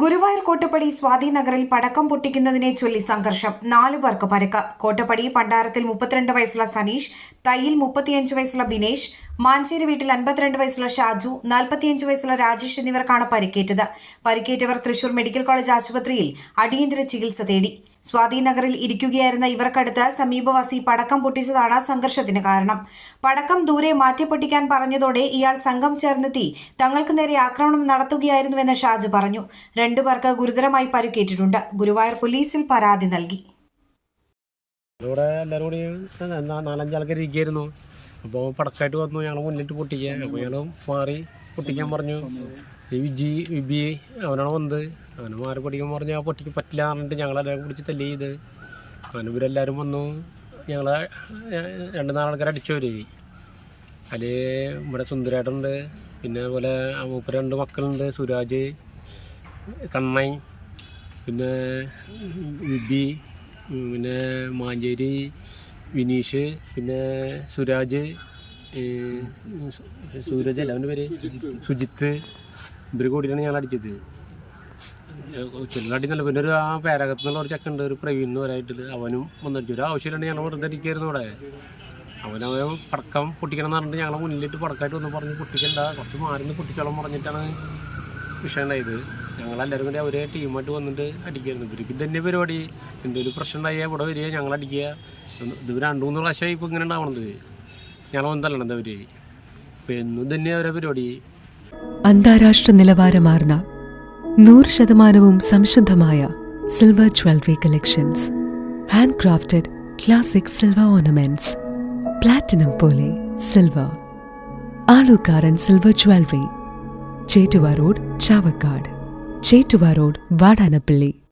Guruvayur Kottappady Swathi നഗറിൽ പടക്കം പൊട്ടിക്കുന്നതിനെ ചൊല്ലി സംഘർഷം. നാലു പേർക്ക് പരക്ക്. കോട്ടപ്പടി പണ്ടാരത്തിൽ മുപ്പത്തിരണ്ട് വയസ്സുള്ള സനീഷ് തയ്യിൽ മുപ്പത്തിയഞ്ച് വയസ്സുള്ള ബിനേഷ് മാഞ്ചേരി വീട്ടിൽ അൻപത്തിരണ്ട് വയസ്സുള്ള ഷാജു നാൽപ്പത്തിയഞ്ച് വയസ്സുള്ള രാജേഷ് എന്നിവർക്കാണ് പരിക്കേറ്റത്. പരിക്കേറ്റവർ തൃശൂർ മെഡിക്കൽ കോളേജ് ആശുപത്രിയിൽ അടിയന്തര ചികിത്സ തേടി. സ്വാതി നഗറിൽ ഇരിക്കുകയായിരുന്ന ഇവർക്കടുത്ത് സമീപവാസി പടക്കം പൊട്ടിച്ചതാണ് സംഘർഷത്തിന് കാരണം. പടക്കം ദൂരെ മാറ്റിപ്പൊട്ടിക്കാൻ പറഞ്ഞതോടെ ഇയാൾ സംഘം ചേർന്നെത്തി തങ്ങൾക്ക് നേരെ ആക്രമണം നടത്തുകയായിരുന്നുവെന്ന് ഷാജു പറഞ്ഞു. രണ്ടുപേർക്ക് ഗുരുതരമായി പരിക്കേറ്റിട്ടുണ്ട്. ഗുരുവായൂർ പോലീസിൽ പരാതി നൽകി. ഇവിടെ എല്ലാവരും കൂടി നാ- നാലഞ്ച് ആൾക്കാർ ഇരിക്കുകയായിരുന്നു അപ്പോൾ പടക്കായിട്ട് വന്നു. ഞങ്ങൾ മുന്നിട്ട് പൊട്ടിക്കുക അപ്പോൾ ഞങ്ങൾ മാറി പൊട്ടിക്കാൻ പറഞ്ഞു. ഈ വിജി വിബി അവനാണ് വന്നത്. അവന് മാറി പൊട്ടിക്കാൻ പറഞ്ഞു. ആ പൊട്ടിക്ക് പറ്റില്ല പറഞ്ഞിട്ട് ഞങ്ങളെല്ലാവരും പിടിച്ച് തല്ലി ചെയ്ത്. അങ്ങനെ ഇവരെല്ലാവരും വന്നു. ഞങ്ങൾ രണ്ട് നാലാൾക്കാർ അടിച്ചവര് അതിൽ ഇവിടെ സുന്ദരേട്ടുണ്ട് പിന്നെ അതുപോലെ മൂപ്പര് രണ്ട് മക്കളുണ്ട്. സുരാജ് കണ്ണൻ പിന്നെ വിബി പിന്നെ മാഞ്ചേരി വിനീഷ് പിന്നെ സുരാജ് സൂരജ് അല്ല അവന്റെ പേര്? സുജിത്ത്. ഇവർ കൂടിയാണ് ഞങ്ങൾ അടിച്ചത്. ചെല്ലാട്ടി നല്ല പിന്നെ ഒരു ആ പേരകത്ത് നിന്നുള്ള ഒരു ചെക്കുണ്ട് ഒരു പ്രവീൺ എന്ന് പറയായിട്ട് അവനും വന്നടിച്ചു ഒരു ആവശ്യമില്ലാണ്ട് ഞങ്ങൾ വെറുതെ ഇരിക്കുകയായിരുന്നു അവിടെ. അവനവൻ പടക്കം പൊട്ടിക്കണം എന്ന് പറഞ്ഞിട്ട് ഞങ്ങളെ മുന്നിലിട്ട് പടക്കമായിട്ട് വന്ന്. പറഞ്ഞ് പൊട്ടിക്കണ്ട കുറച്ച് മാറി പൊട്ടിച്ചോളം പറഞ്ഞിട്ടാണ് വിഷയം ഉണ്ടായത്. ഞങ്ങളെല്ലാവരും കൂടി ഒരേ ടീമായിട്ട് വന്നിട്ട് അടിക്കായിരുന്നു. ഇവർക്ക് തന്നെ പരിപാടി. എന്തെങ്കിലും പ്രശ്നം ഉണ്ടായാൽ ഇവിടെ വരിക ഞങ്ങൾ അടിക്കുക. ഇത് രണ്ട് മൂന്ന് പ്രാവശ്യമായി ഇപ്പോൾ ഇങ്ങനെ ഉണ്ടാവണത് ഞങ്ങൾ വന്നല്ലണത് അവർ ഇപ്പം എന്നും തന്നെ അവരെ പരിപാടി. അന്താരാഷ്ട്ര നിലവാരമാർന്ന നൂറ് ശതമാനവും സംശുദ്ധമായ silver jewellery collections handcrafted classic silver ornaments platinum പോലെ silver Alukkaran silver jewellery Chettuva road Chavakkad. Chettuva road Vadanappally.